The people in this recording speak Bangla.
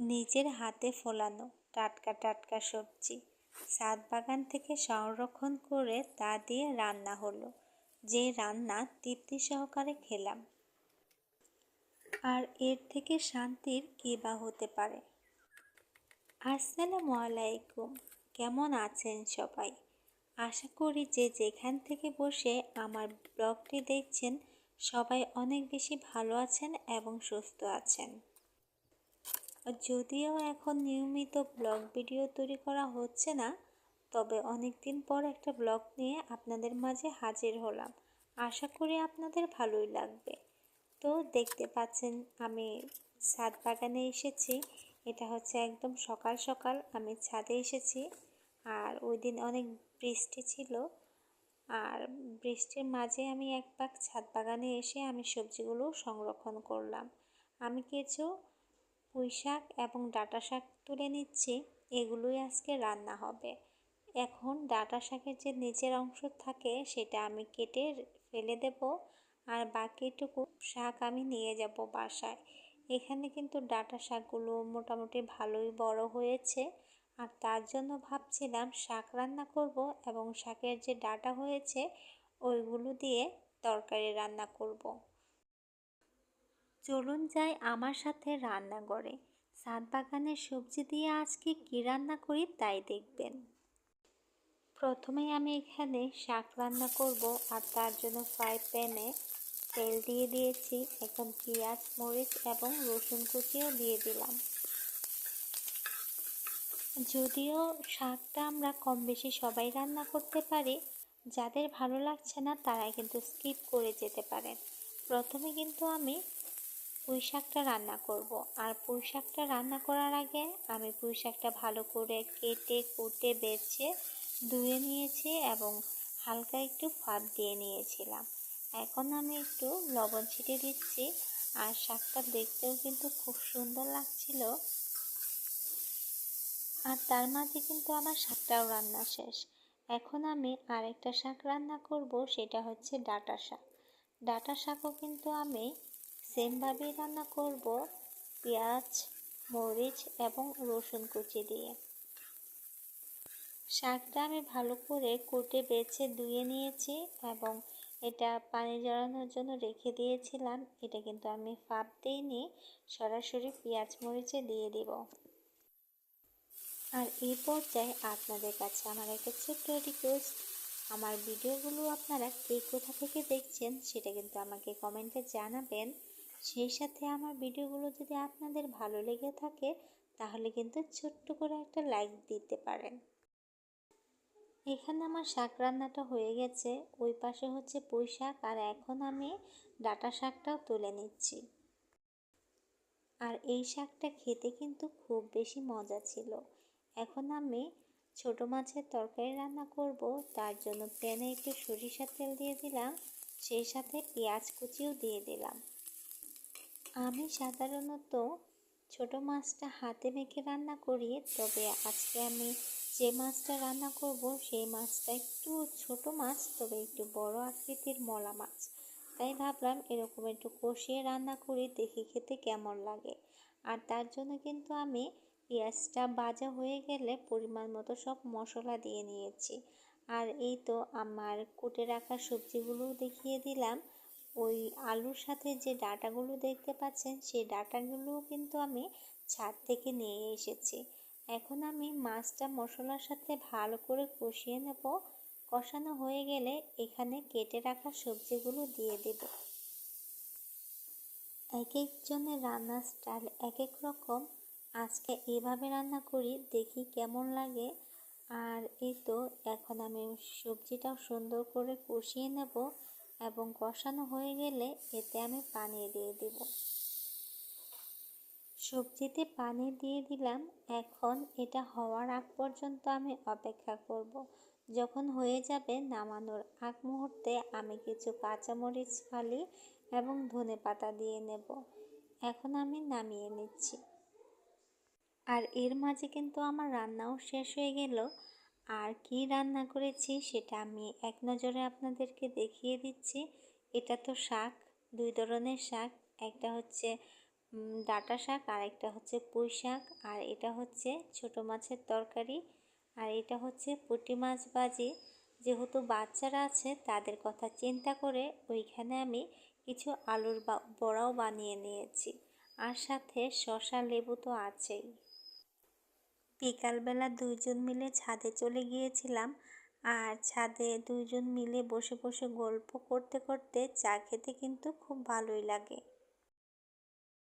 নিজের হাতে ফলানো টাটকা টাটকা সবজি। ছাদ বাগান থেকে সংরক্ষণ করে তা দিয়ে রান্না হলো। যে রান্না তৃপ্তি সহকারে খেলাম। আর এর থেকে শান্তির কী বা হতে পারে? আসসালামু আলাইকুম। কেমন আছেন সবাই? আশা করি যে যেখান থেকে বসে আমার ব্লগটি দেখছেন সবাই অনেক বেশি ভালো আছেন এবং সুস্থ আছেন। যদিও এখন নিয়মিত ব্লগ ভিডিও তৈরি করা হচ্ছে না, তবে অনেক দিন পর একটা ব্লগ নিয়ে আপনাদের মাঝে হাজির হলাম। আশা করি আপনাদের ভালোই লাগবে। তো দেখতে পাচ্ছেন, আমি ছাদ বাগানে এসেছি। এটা হচ্ছে একদম সকাল সকাল আমি ছাদে এসেছি। আর ওই দিন অনেক বৃষ্টি ছিল। আর বৃষ্টির মাঝে আমি এক পাক ছাদ বাগানে এসে আমি সবজিগুলো সংরক্ষণ করলাম। আমি কিছু পুঁই শাক এবং ডাটা শাক তুলে নিচ্ছি, এগুলোই আজকে রান্না হবে এখন ডাটা শাকের যে নিচের অংশ থাকে, সেটা আমি কেটে ফেলে দেব, আর বাকিটুকু শাক আমি নিয়ে যাব বাসায় এখানে কিন্তু ডাটা শাকগুলো মোটামুটি ভালোই বড় হয়েছে, আর তার জন্য ভাবছিলাম শাক রান্না করব এবং শাকের যে ডাটা হয়েছে, ওইগুলো দিয়ে তরকারি রান্না করব। চলুন যাই আমার সাথে রান্না করে। সাত বাগানের সবজি দিয়ে আজকে কী রান্না করি তাই দেখবেন। প্রথমে আমি এখানে শাক রান্না করব আর তার জন্য ফ্রাই প্যানে তেল দিয়ে দিয়েছি, এখন পেঁয়াজ, মরিচ এবং রসুন কুচিও দিয়ে দিলাম। যদিও শাকটা আমরা কম বেশি সবাই রান্না করতে পারি, যাদের ভালো লাগছে না তারাই কিন্তু স্কিপ করে যেতে পারেন। প্রথমে কিন্তু আমি পুঁই শাকটা রান্না করব। আর পুঁই শাকটা রান্না করার আগে আমি পুঁই শাকটা ভালো করে কেটে, কুটে, বেছে, ধুয়ে নিয়েছি এবং হালকা একটু ফাঁদ দিয়ে নিয়েছিলাম। এখন আমি একটু লবণ ছিটে দিচ্ছি আর শাকটা দেখতেও কিন্তু খুব সুন্দর লাগছিল। আর তার মাঝে কিন্তু আমার শাকটাও রান্না শেষ। এখন আমি আরেকটা শাক রান্না করব, সেটা হচ্ছে ডাটা শাক। ডাটা শাকও কিন্তু আমি সেমভাবেই রান্না করব পেঁয়াজ, মরিচ এবং রসুন কুচি দিয়ে। শাকটা আমি ভালো করে কুটে বেছে ধুয়ে নিয়েছি এবং এটা পানি জড়ানোর জন্য রেখে দিয়েছিলাম। এটা কিন্তু আমি ফাপ দিইনি, সরাসরি পেঁয়াজ, মরিচে দিয়ে দিব। আর এই পর্যায়ে আপনাদের কাছে আমার একটা ছোট্ট রিকোয়েস্ট আমার ভিডিওগুলো আপনারা কে কোথা থেকে দেখছেন সেটা কিন্তু আমাকে কমেন্টে জানাবেন। সেই সাথে আমার ভিডিওগুলো যদি আপনাদের ভালো লেগে থাকে, তাহলে কিন্তু ছোট্ট করে একটা লাইক দিতে পারেন। এখানে আমার শাক রান্নাটা হয়ে গেছে। ওই পাশে হচ্ছে পুঁই শাক আর এখন আমি ডাটা শাকটাও তুলে নিচ্ছি। আর এই শাকটা খেতে কিন্তু খুব বেশি মজা ছিল। এখন আমি ছোট মাছের তরকারি রান্না করব, তার জন্য প্যানে একটু সরিষার তেল দিয়ে দিলাম, সেই সাথে পেঁয়াজ কুচিও দিয়ে দিলাম। আমি সাধারণত ছোট মাছটা হাতে মেখে রান্না করি, তবে আজকে আমি যে মাছটা রান্না করব সেই মাছটা একটু ছোট মাছ, তবে একটু বড় আকৃতির মলা মাছ। তাই ভাবলাম এরকম একটু কষিয়ে রান্না করি, দেখি খেতে কেমন লাগে। আর তার জন্য কিন্তু আমি পেঁয়াজটা ভাজা হয়ে গেলে পরিমাণ মতো সব মশলা দিয়ে নিয়েছি। আর এই তো আমার কুটে রাখা সবজিগুলোও দেখিয়ে দিলাম। ওই আলুর সাথে যে ডাটাগুলো দেখতে পাচ্ছেন, সেই ডাটাগুলোও কিন্তু আমি ছাদ থেকে নিয়ে এসেছি। এখন আমি মাছটা মশলার সাথে ভালো করে কষিয়ে নেব। কষানো হয়ে গেলে এখানে কেটে রাখা সবজিগুলো দিয়ে দেব। এক একজনের রান্নার স্টাইল এক এক রকম। আজকে এভাবে রান্না করি, দেখি কেমন লাগে। আর এই তো, এখন আমি সবজিটাও সুন্দর করে কষিয়ে নেব। এবং কষানো হয়ে গেলে এতে আমি পানি দিয়ে দেব। সবজিতে পানি দিয়ে দিলাম। এখন এটা হওয়ার আগ পর্যন্ত আমি অপেক্ষা করব। যখন হয়ে যাবে নামানোর আগ মুহূর্তে আমি কিছু কাঁচামরিচ ফালি এবং ধনে পাতা দিয়ে নেব। এখন আমি নামিয়ে নিচ্ছি। আর এর মাঝে কিন্তু আমার রান্নাও শেষ হয়ে গেল। আর কি রান্না করেছি সেটা আমি এক নজরে আপনাদেরকে দেখিয়ে দিচ্ছি। এটা তো শাক, দুই ধরনের শাক, একটা হচ্ছে ডাঁটা শাক আর একটা হচ্ছে পুঁই শাক। আর এটা হচ্ছে ছোট মাছের তরকারি আর এটা হচ্ছে পুঁটি মাছ ভাজি। যেহেতু বাচ্চারা আছে তাদের কথা চিন্তা করে ওইখানে আমি কিছু আলুর বড়াও বানিয়ে নিয়েছি। আর সাথে শসা লেবু তো আছেই। বিকালবেলা দুইজন মিলে ছাদে চলে গিয়েছিলাম। আর ছাদে দুইজন মিলে বসে বসে গল্প করতে করতে চা খেতে কিন্তু খুব ভালোই লাগে।